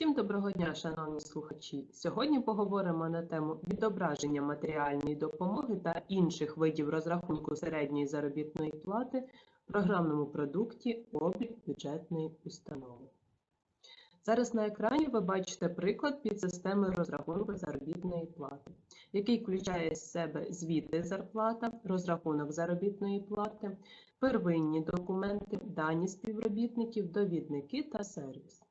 Всім доброго дня, шановні слухачі! Сьогодні поговоримо на тему відображення матеріальної допомоги та інших видів розрахунку середньої заробітної плати в програмному продукті облік бюджетної установи. Зараз на екрані ви бачите приклад підсистеми розрахунку заробітної плати, який включає в себе звіти зарплата, розрахунок заробітної плати, первинні документи, дані співробітників, довідники та сервіс.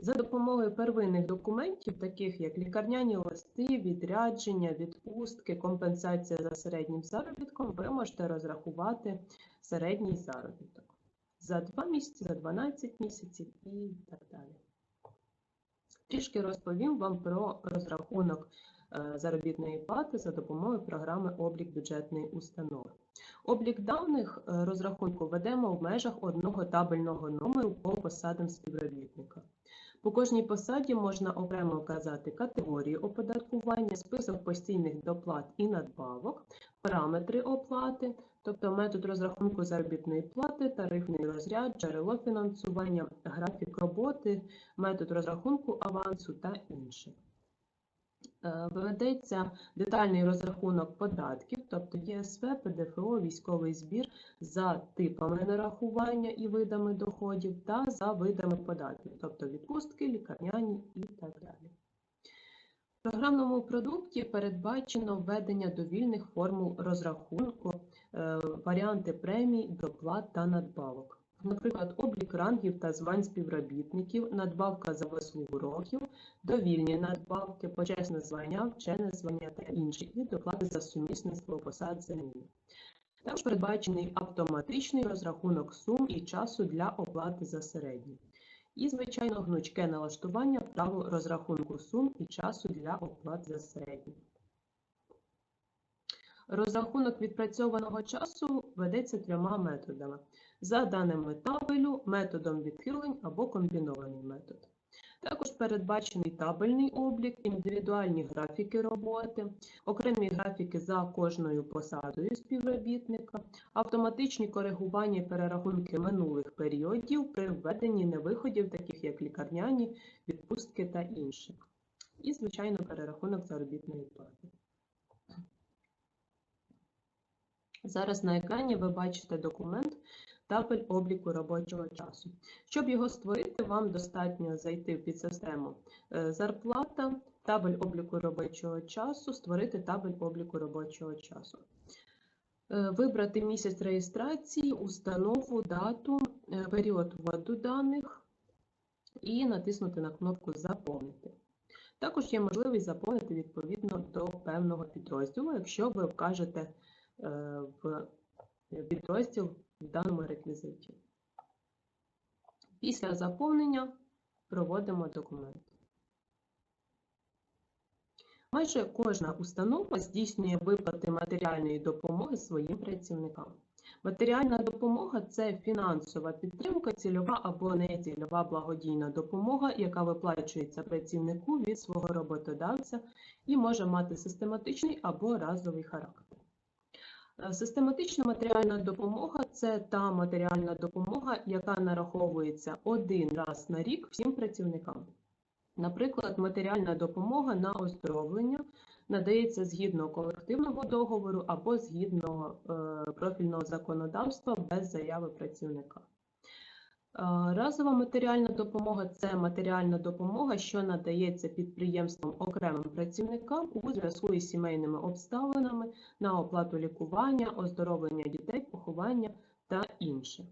За допомогою первинних документів, таких як лікарняні листи, відрядження, відпустки, компенсація за середнім заробітком, ви можете розрахувати середній заробіток за 2 місяці, за 12 місяців і так далі. Трішки розповім вам про розрахунок е, заробітної плати за допомогою програми облік бюджетної установи. Облік даних е, розрахунку ведемо в межах одного табельного номеру по посадам співробітника. По кожній посаді можна окремо вказати категорію оподаткування, список постійних доплат і надбавок, параметри оплати, тобто метод розрахунку заробітної плати, тарифний розряд, джерело фінансування, графік роботи, метод розрахунку авансу та інше. Е, ведеться детальний розрахунок податків, тобто ЄСВ, ПДФО, військовий збір за типами нарахування і видами доходів та за видами податків, тобто відпустки, лікарняні і так далі. В програмному продукті передбачено введення довільних формул розрахунку, е, варіанти премій, доплат та надбавок. Наприклад, облік рангів та звань співробітників, надбавка за вислугу років, довільні надбавки, почесне звання, вчене звання та інші, і доплати за сумісництво посад заміни. Також передбачений автоматичний розрахунок сум і часу для оплати за середній. І, звичайно, гнучке налаштування правил розрахунку сум і часу для оплати за середній. Розрахунок відпрацьованого часу ведеться трьома методами. За даними табелю, методом відхилень або комбінований метод. Також передбачений табельний облік, індивідуальні графіки роботи, окремі графіки за кожною посадою співробітника, автоматичні коригування і перерахунки минулих періодів при введенні невиходів, таких як лікарняні, відпустки та інше. І, звичайно, перерахунок заробітної плати. Зараз на екрані ви бачите документ табель обліку робочого часу. Щоб його створити, вам достатньо зайти в підсистему е, зарплата, табель обліку робочого часу, створити табель обліку робочого часу. Е, вибрати місяць реєстрації, установу, дату, е, період вводу даних і натиснути на кнопку Заповнити. Також є можливість заповнити відповідно до певного підрозділу, якщо ви вкажете в підрозділ в даному реквізиті. Після заповнення проводимо документ. Майже кожна установа здійснює виплати матеріальної допомоги своїм працівникам. Матеріальна допомога це фінансова підтримка, цільова або нецільова благодійна допомога, яка виплачується працівнику від свого роботодавця і може мати систематичний або разовий характер. Е, систематична матеріальна допомога це та матеріальна допомога, яка нараховується один раз на рік всім працівникам. Наприклад, матеріальна допомога на оздоровлення надається згідно колективного договору або згідно е, профільного законодавства без заяви працівника. Разова матеріальна допомога це матеріальна допомога, що надається підприємствам окремим працівникам у зв'язку із сімейними обставинами на оплату лікування, оздоровлення дітей, поховання та інше.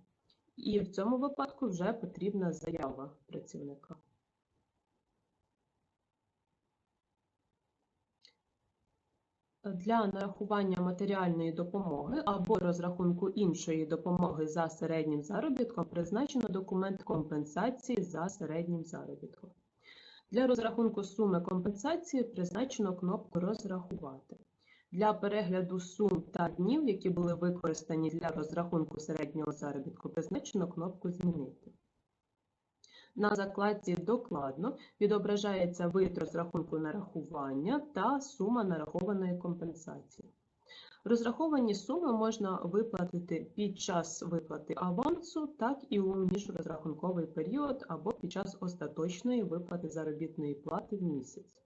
І в цьому випадку вже потрібна заява працівника. Для нарахування матеріальної допомоги або розрахунку іншої допомоги за середнім заробітком призначено документ компенсації за середнім заробітком. Для розрахунку суми компенсації призначено кнопку Розрахувати. Для перегляду сум та днів, які були використані для розрахунку середнього заробітку, призначено кнопку Змінити. На закладці докладно відображається вид розрахунку нарахування та сума нарахованої компенсації. Розраховані суми можна виплатити під час виплати авансу, так і у міжрозрахунковий період або під час остаточної виплати заробітної плати в місяць.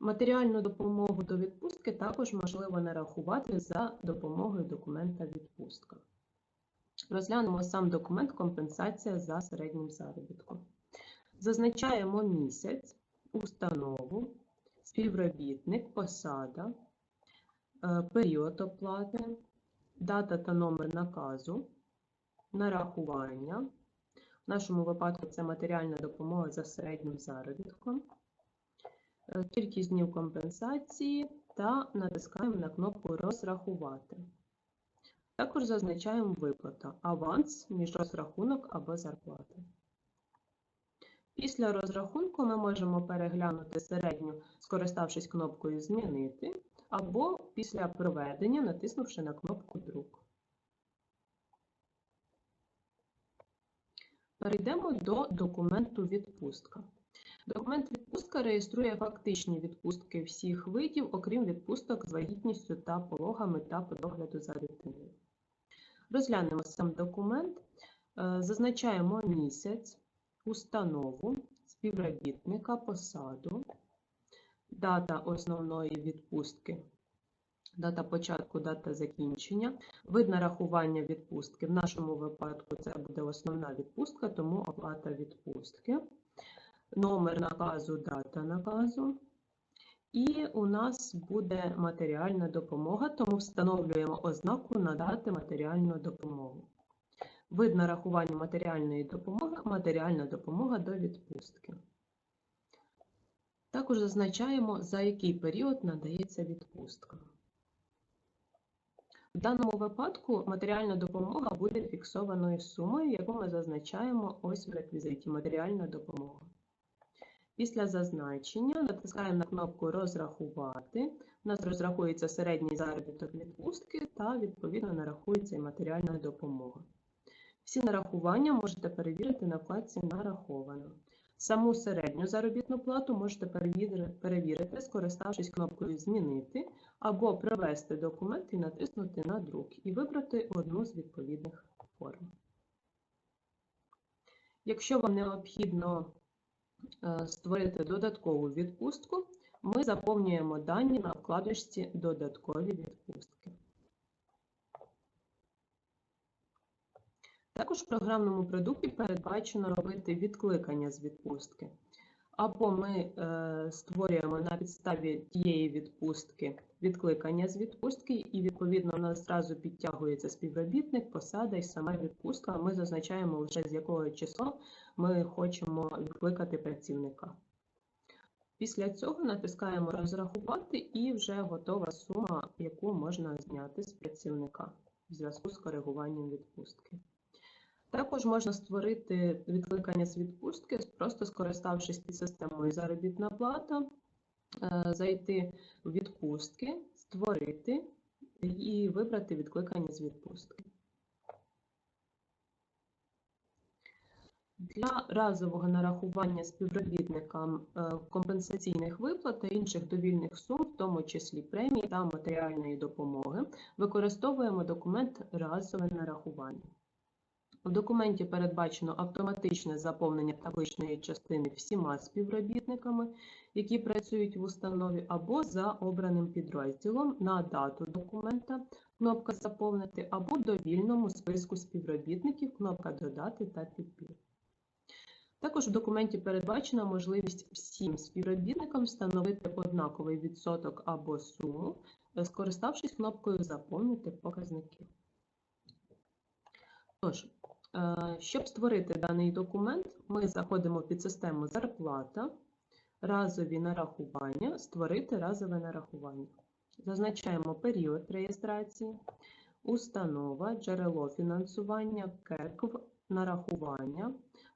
Матеріальну допомогу до відпустки також можливо нарахувати за допомогою документа відпустка. Розглянемо сам документ компенсація за середнім заробітком. Зазначаємо місяць, установу, співробітник, посада, е, період оплати, дата та номер наказу, нарахування. В нашому випадку це матеріальна допомога за середнім заробітком, е, кількість днів компенсації та натискаємо на кнопку Розрахувати. Також зазначаємо виплата, аванс, міжрозрахунок або зарплата. Після розрахунку ми можемо переглянути середню, скориставшись кнопкою Змінити, або після проведення, натиснувши на кнопку Друк. Перейдемо до документу відпустка. Документ відпустка реєструє фактичні відпустки всіх видів, окрім відпусток з вагітністю та пологами та по догляду за дитиною. Розглянемо сам документ, Е, зазначаємо місяць, установу, співробітника, посаду, дата основної відпустки, дата початку, дата закінчення, вид нарахування відпустки. В нашому випадку це буде основна відпустка, тому оплата відпустки, номер наказу, дата наказу. І у нас буде матеріальна допомога, тому встановлюємо ознаку надати матеріальну допомогу. Вид нарахування матеріальної допомоги матеріальна допомога до відпустки. Також зазначаємо, за який період надається відпустка. В даному випадку матеріальна допомога буде фіксованою сумою, яку ми зазначаємо ось в реквізиті матеріальна допомога. Після зазначення натискаємо на кнопку Розрахувати. У нас розрахується середній заробіток відпустки та, відповідно, нарахується і матеріальна допомога. Всі нарахування можете перевірити на вкладці Нараховано. Саму середню заробітну плату можете перевірити, скориставшись кнопкою Змінити або привести документ і натиснути на друк і вибрати одну з відповідних форм. Якщо вам необхідно створити додаткову відпустку, ми заповнюємо дані на вкладочці Додаткові відпустки. Також в програмному продукті передбачено робити відкликання з відпустки. Або ми е, створюємо на підставі тієї відпустки відкликання з відпустки, і, відповідно, у нас зразу підтягується співробітник, посада і сама відпустка. Ми зазначаємо вже з якого числа ми хочемо відкликати працівника. Після цього натискаємо Розрахувати і вже готова сума, яку можна зняти з працівника в зв'язку з коригуванням відпустки. Також можна створити відкликання з відпустки, просто скориставшись під системою заробітна плата, е, зайти в відпустки, створити і вибрати відкликання з відпустки. Для разового нарахування співробітникам е, компенсаційних виплат та інших довільних сум, в тому числі премії та матеріальної допомоги, використовуємо документ разове нарахування. У документі передбачено автоматичне заповнення табличної частини всіма співробітниками, які працюють в установі, або за обраним підрозділом на дату документа, кнопка Заповнити, або довільному списку співробітників, кнопка Додати та підбір. Також в документі передбачена можливість всім співробітникам встановити однаковий відсоток або суму, скориставшись кнопкою Заповнити показники. Тож, Е, щоб створити даний документ, ми заходимо під систему Зарплата, разові нарахування, створити разове нарахування. Зазначаємо період реєстрації, установа, джерело фінансування, КЕКВ, нарахування.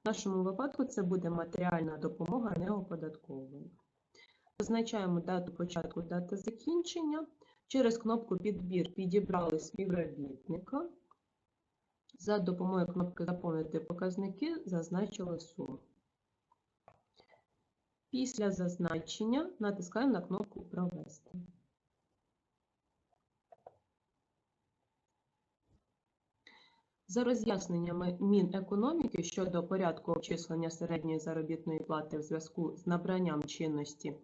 В нашому випадку це буде матеріальна допомога неоподаткована. Зазначаємо дату початку, дату закінчення. Через кнопку Підбір підібрали співробітника. За допомогою кнопки Заповнити показники зазначили суму. Після зазначення натискаємо на кнопку Провести. За роз'ясненнями Мінекономіки щодо порядку обчислення середньої заробітної плати в зв'язку з набранням чинності е,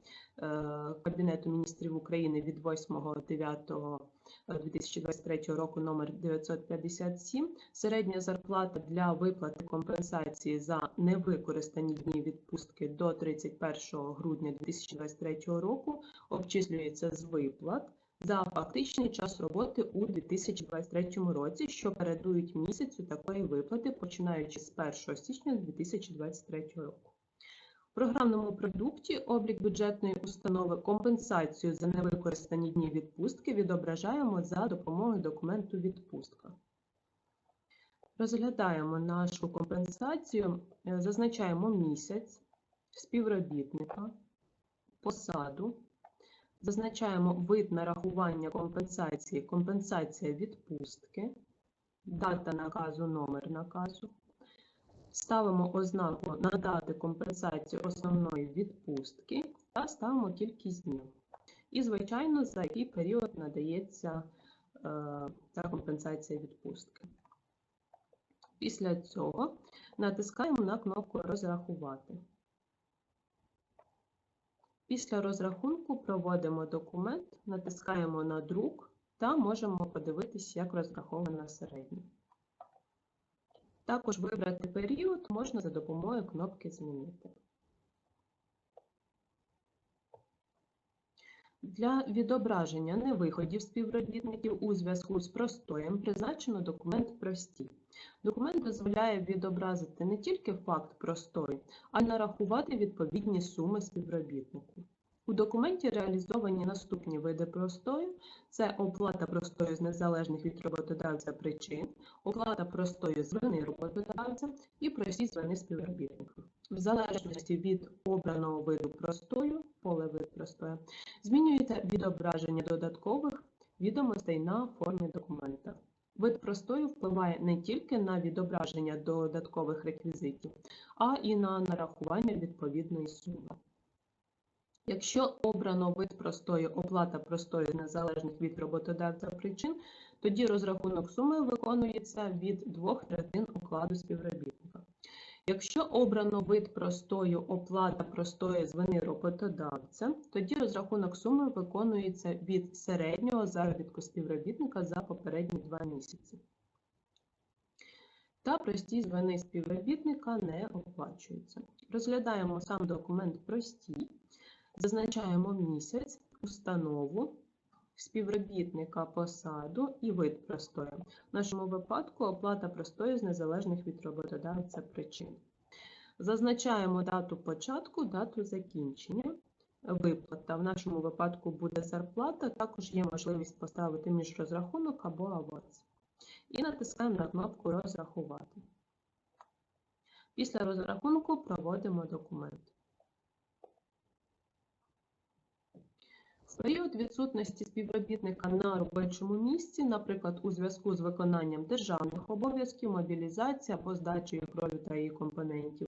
Кабінету міністрів України від 8.9.2023 року номер 957, середня зарплата для виплати компенсації за невикористані дні відпустки до 31 грудня 2023 року обчислюється з виплат за фактичний час роботи у 2023 році, що передують місяцю такої виплати, починаючи з 1 січня 2023 року. В програмному продукті облік бюджетної установи компенсацію за невикористані дні відпустки відображаємо за допомогою документу відпустка. Розглядаємо нашу компенсацію, е, зазначаємо місяць, співробітника, посаду, Зазначаємо вид нарахування компенсації, компенсація відпустки, дата наказу, номер наказу. Ставимо ознаку надати компенсацію основної відпустки та ставимо кількість днів. І, звичайно, за який період надається е, ця компенсація відпустки. Після цього натискаємо на кнопку Розрахувати. Після розрахунку проводимо документ, натискаємо на друк та можемо подивитися, як розрахована середня. Також вибрати період можна за допомогою кнопки Змінити. Для відображення невиходів співробітників у зв'язку з простоєм призначено документ «Прості». Документ дозволяє відобразити не тільки факт простою, а й нарахувати відповідні суми співробітнику. У документі реалізовані наступні види простою: це оплата простою з незалежних від роботодавця причин, оплата простою з вини роботодавця і прості з вини співробітника. В залежності від обраного виду простою, поле вид простою, змінюється відображення додаткових відомостей на формі документа. Вид простою впливає не тільки на відображення додаткових реквізитів, а і на нарахування відповідної суми. Якщо обрано вид простої оплата простої незалежних від роботодавця причин, тоді розрахунок суми виконується від двох третин укладу співробітника. Якщо обрано вид простою оплата простої з вини роботодавця, тоді розрахунок суми виконується від середнього заробітку співробітника за попередні два місяці. Та прості з вини співробітника не оплачуються. Розглядаємо сам документ простій. Зазначаємо місяць, установу, співробітника посаду і вид простої. В нашому випадку оплата простої з незалежних від роботодавця причин. Зазначаємо дату початку, дату закінчення. Виплата. В нашому випадку буде зарплата, також є можливість поставити між або аванс. І натискаємо на кнопку Розрахувати. Після розрахунку проводимо документ. Період відсутності співробітника на робочому місці, наприклад, у зв'язку з виконанням державних обов'язків, мобілізації або здачею крові та її компонентів,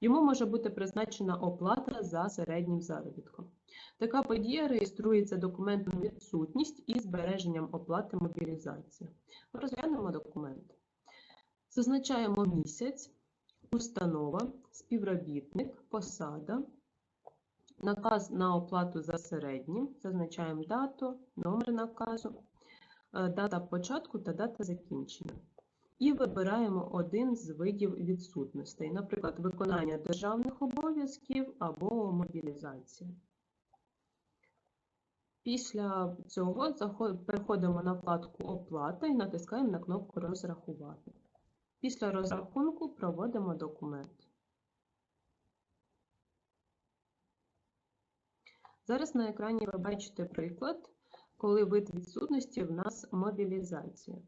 йому може бути призначена оплата за середнім заробітком. Така подія реєструється документом відсутність і збереженням оплати мобілізації. Розглянемо документ. Зазначаємо місяць, установа, співробітник, посада. Наказ на оплату за середнім. Зазначаємо дату, номер наказу, е, дата початку та дата закінчення. І вибираємо один з видів відсутностей, наприклад, виконання державних обов'язків або мобілізація. Після цього переходимо на вкладку Оплата і натискаємо на кнопку Розрахувати. Після розрахунку проводимо документ. Зараз на екрані ви бачите приклад, коли вид відсутності в нас мобілізація. Е,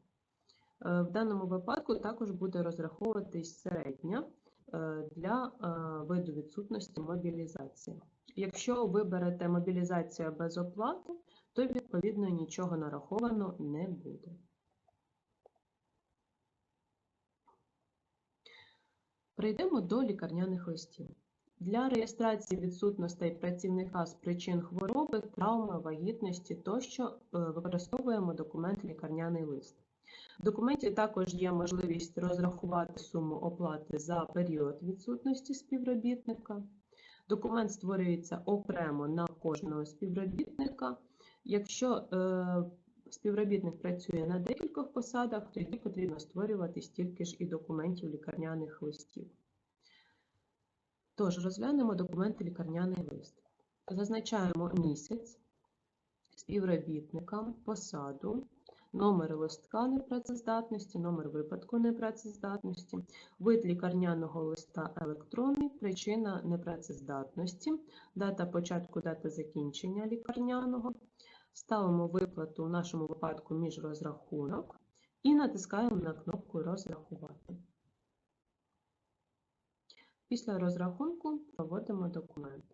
в даному випадку також буде розраховуватись середня е, для е, виду відсутності мобілізації. Якщо виберете мобілізація без оплати, то відповідно нічого нараховано не буде. Прийдемо до лікарняних листів. Для реєстрації відсутностей працівника з причин хвороби, травми, вагітності тощо е, використовуємо документ лікарняний лист. В документі також є можливість розрахувати суму оплати за період відсутності співробітника. Документ створюється окремо на кожного співробітника. Якщо е, співробітник працює на декількох посадах, тоді потрібно створювати стільки ж і документів лікарняних листів. Тож розглянемо документи лікарняний лист. Зазначаємо місяць, співробітника, посаду, номер листка непрацездатності, номер випадку непрацездатності, вид лікарняного листа електронний, причина непрацездатності, дата початку, дата закінчення лікарняного. Ставимо виплату в нашому випадку між розрахунок і натискаємо на кнопку Розрахувати. Після розрахунку проводимо документ.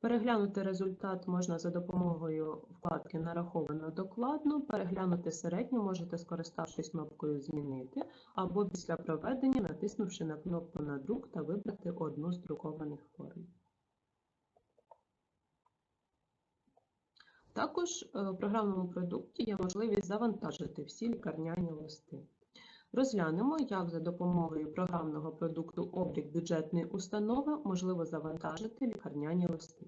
Переглянути результат можна за допомогою вкладки Нараховано докладно. Переглянути середню можете, скориставшись кнопкою Змінити, або після проведення, натиснувши на кнопку на друк та вибрати одну з друкованих форм. Також е, в програмному продукті є можливість завантажити всі лікарняні листи. Розглянемо, як за допомогою програмного продукту Облік бюджетної установи можливо завантажити лікарняні листи.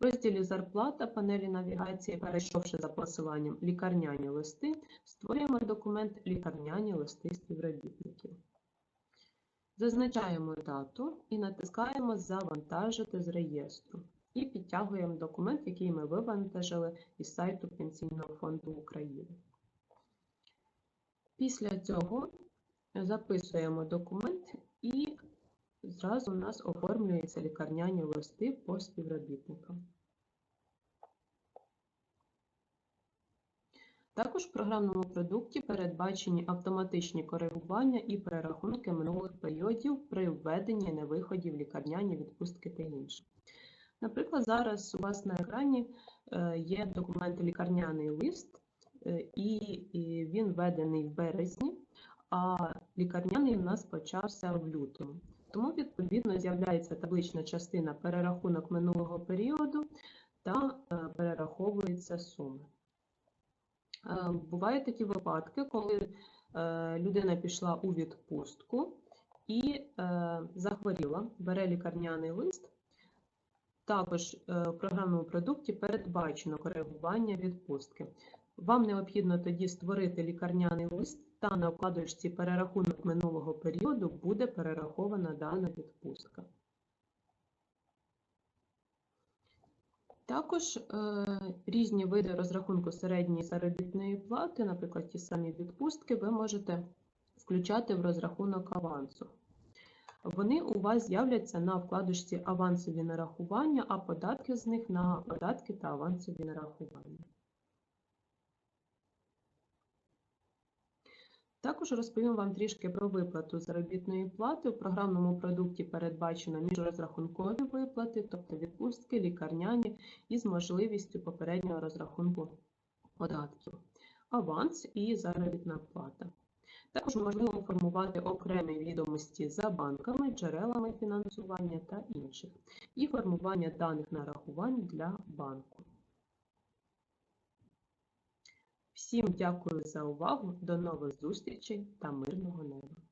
В розділі Зарплата панелі навігації, перейшовши за посиланням Лікарняні листи, створюємо документ Лікарняні листи співробітників. Зазначаємо дату і натискаємо Завантажити з реєстру і підтягуємо документ, який ми вивантажили із сайту Пенсійного фонду України. Після цього записуємо документ і зразу у нас оформлюються лікарняні листи по співробітникам. Також в програмному продукті передбачені автоматичні коригування і перерахунки минулих періодів при введенні невиходів лікарняні відпустки та інше. Наприклад, зараз у вас на екрані е, є документ лікарняний лист, і він введений в березні, а лікарняний у нас почався в лютому. Тому, відповідно, з'являється таблична частина перерахунок минулого періоду та е, перераховується суми. Бувають такі випадки, коли людина пішла у відпустку і захворіла, бере лікарняний лист. Також е, в програмному продукті передбачено коригування відпустки. Вам необхідно тоді створити лікарняний лист та на вкладочці перерахунок минулого періоду буде перерахована дана відпустка. Також е, різні види розрахунку середньої заробітної плати, наприклад, ті самі відпустки, ви можете включати в розрахунок авансу вони у вас з'являться на вкладочці авансові нарахування, а податки з них на податки та авансові нарахування. Також розповім вам трішки про виплату заробітної плати. У програмному продукті передбачено міжрозрахункові виплати, тобто відпустки, лікарняні із можливістю попереднього розрахунку податків, аванс і заробітна плата. Також можливо формувати окремі відомості за банками, джерелами фінансування та інших, і формування даних нарахувань для банку. Всім дякую за увагу, до нових зустрічей та мирного неба!